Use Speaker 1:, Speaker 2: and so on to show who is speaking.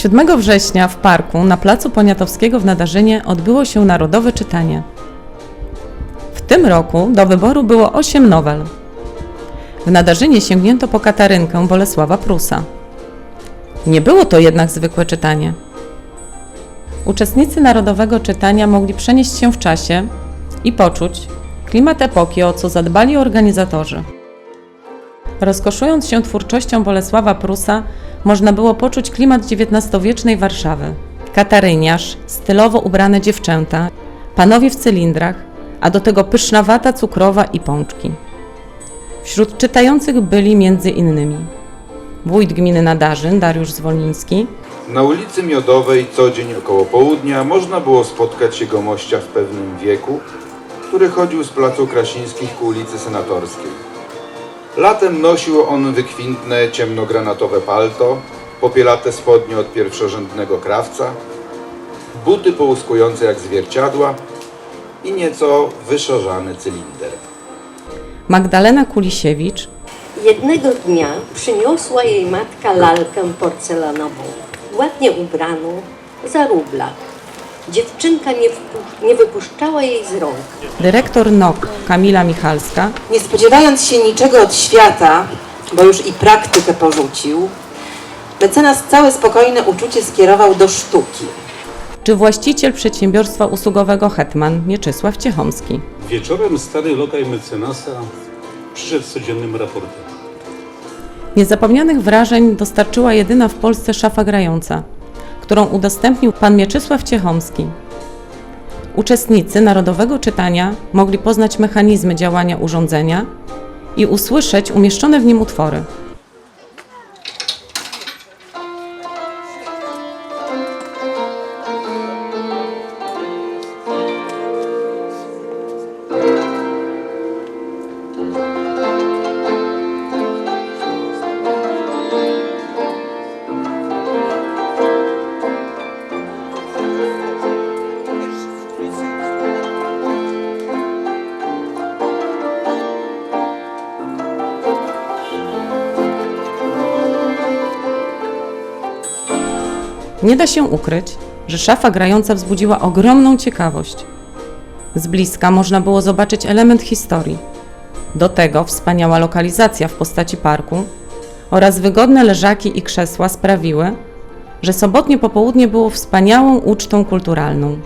Speaker 1: 7 września w parku na placu Poniatowskiego w Nadarzynie odbyło się narodowe czytanie. W tym roku do wyboru było 8 nowel. W Nadarzynie sięgnięto po Katarynkę Bolesława Prusa. Nie było to jednak zwykłe czytanie. Uczestnicy narodowego czytania mogli przenieść się w czasie i poczuć klimat epoki, o co zadbali organizatorzy. Rozkoszując się twórczością Bolesława Prusa, można było poczuć klimat XIX-wiecznej Warszawy. Kataryniarz, stylowo ubrane dziewczęta, panowie w cylindrach, a do tego pyszna wata cukrowa i pączki. Wśród czytających byli między innymi wójt gminy Nadarzyn Dariusz Zwoliński,
Speaker 2: Na ulicy Miodowej co dzień około południa można było spotkać jego mościa w pewnym wieku, który chodził z placu Krasińskich ku ulicy Senatorskiej. Latem nosił on wykwintne ciemnogranatowe palto, popielate spodnie od pierwszorzędnego krawca, buty połyskujące jak zwierciadła i nieco wyszorzany cylinder.
Speaker 1: Magdalena Kulisiewicz,
Speaker 3: Jednego dnia przyniosła jej matka lalkę porcelanową, ładnie ubraną, za rubla. Dziewczynka nie, nie wypuszczała jej z rąk.
Speaker 1: dyrektor NOK Kamila Michalska,
Speaker 4: Nie spodziewając się niczego od świata, bo już i praktykę porzucił, mecenas całe spokojne uczucie skierował do sztuki.
Speaker 1: czy właściciel przedsiębiorstwa usługowego Hetman Mieczysław Ciechomski.
Speaker 5: Wieczorem stary lokaj mecenasa przyszedł z codziennym raportem.
Speaker 1: Niezapomnianych wrażeń dostarczyła jedyna w Polsce szafa grająca, którą udostępnił pan Mieczysław Ciechomski. Uczestnicy narodowego czytania mogli poznać mechanizmy działania urządzenia i usłyszeć umieszczone w nim utwory. Nie da się ukryć, że szafa grająca wzbudziła ogromną ciekawość. Z bliska można było zobaczyć element historii. Do tego wspaniała lokalizacja w postaci parku oraz wygodne leżaki i krzesła sprawiły, że sobotnie popołudnie było wspaniałą ucztą kulturalną.